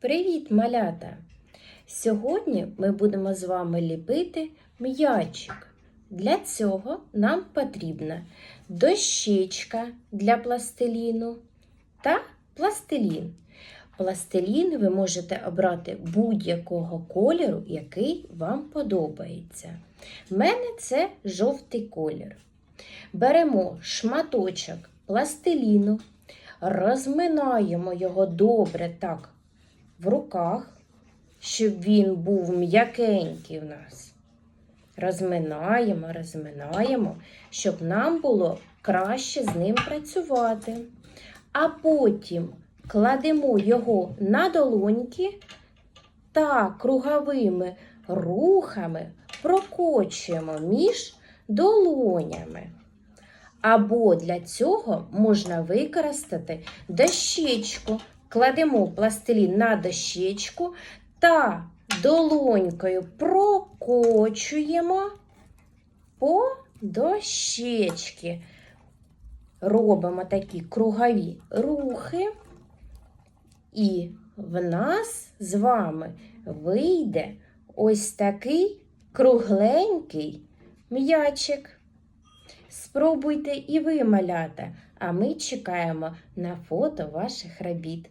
Привіт, малята! Сьогодні ми будемо з вами ліпити м'ячик. Для цього нам потрібна дощечка для пластиліну та пластилін. Пластилін ви можете обрати будь-якого кольору, який вам подобається. В мене це жовтий колір. Беремо шматочок пластиліну, розминаємо його добре так в руках, щоб він був м'якенький в нас. Розминаємо, розминаємо, щоб нам було краще з ним працювати. А потім кладемо його на долоньки та круговими рухами прокочуємо між долонями. Або для цього можна використати дощечку. Кладемо пластилін на дощечку та долонькою прокочуємо по дощечці. Робимо такі кругові рухи, і в нас з вами вийде ось такий кругленький м'ячик. Спробуйте і ви, малята, а ми чекаємо на фото ваших робіт.